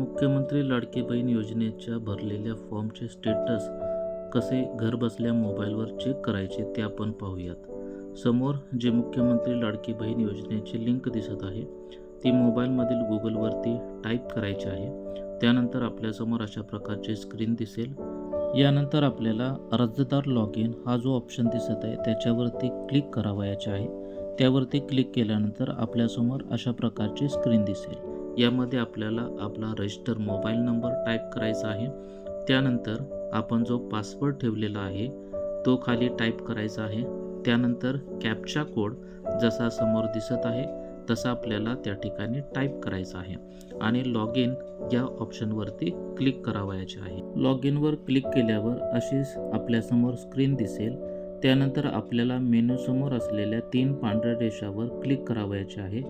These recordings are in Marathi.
मुख्यमंत्री लाडकी बहीण योजनेच्या भरलेल्या फॉर्मचे स्टेटस कसे घरबसल्या मोबाईलवर चेक करायचे ते आपण पाहूयात. समोर जे मुख्यमंत्री लाडकी बहीण योजनेची लिंक दिसत आहे ती मोबाईलमधील गुगलवरती टाईप करायची आहे. त्यानंतर आपल्यासमोर अशा प्रकारची स्क्रीन दिसेल. यानंतर आपल्याला अर्जदार लॉग इन हा जो ऑप्शन दिसत आहे त्याच्यावरती क्लिक करावयाचे आहे. त्यावरती क्लिक केल्यानंतर आपल्यासमोर अशा प्रकारची स्क्रीन दिसेल. यामध्ये आपल्याला आपला रजिस्टर मोबाईल नंबर टाईप करायचा आहे. त्यानंतर आपण जो पासवर्ड ठेवलेला आहे तो खाली टाईप करायचा आहे. त्यानंतर कॅपचा कोड जसा समोर दिसत आहे तसा आपल्याला त्या ठिकाणी टाईप करायचा आहे. आणि लॉग इन या ऑप्शनवरती क्लिक करावयाचे आहे. लॉग इनवर क्लिक केल्यावर अशीच आपल्यासमोर स्क्रीन दिसेल. त्यानंतर आपल्याला मेनूसमोर असलेल्या तीन पांढऱ्या रेषावर क्लिक करावयाचे आहे.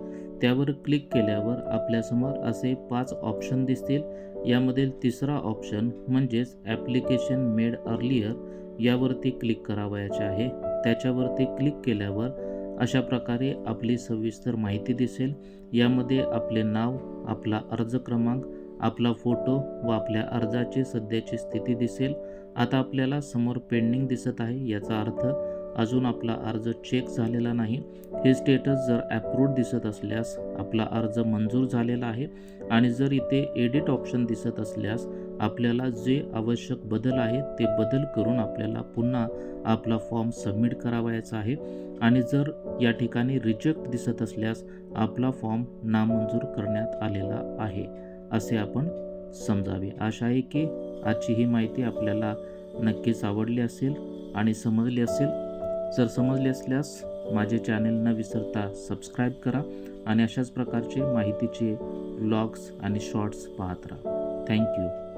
त्यावर क्लिक केल्यावर आपल्यासमोर असे पाच ऑप्शन दिसतील. यामधील तिसरा ऑप्शन म्हणजेच ॲप्लिकेशन मेड अर्लियर यावरती क्लिक करावयाचे आहे. त्याच्यावरती क्लिक केल्यावर अशा प्रकारे आपली सविस्तर माहिती दिसेल. यामध्ये आपले नाव आपला अर्ज क्रमांक आपला फोटो व आपल्या अर्जाची सध्याची स्थिती दिसेल. आता आपल्याला समोर पेंडिंग दिसत आहे याचा अर्थ अजून आपला अर्ज चेक झालेला नाही. हे स्टेटस जर ॲप्रूव्ड दिसत असल्यास आपला अर्ज मंजूर झालेला आहे. आणि जर इथे एडिट ऑप्शन दिसत असल्यास आपल्याला जे आवश्यक बदल आहेत ते बदल करून आपल्याला पुन्हा आपला फॉर्म सबमिट करावयाचा आहे. आणि जर या ठिकाणी रिजेक्ट दिसत असल्यास आपला फॉर्म नामंजूर करण्यात आलेला आहे. असे आपण समजावे. आशा आहे की आजची ही माहिती आपल्याला नक्कीच आवडली असेल आणि समजली असेल. जर समजली असल्यास माझे चॅनेल न विसरता सबस्क्राईब करा आणि अशाच प्रकारचे माहितीचे व्लॉग्स आणि शॉर्ट्स पाहत राहा. थँक्यू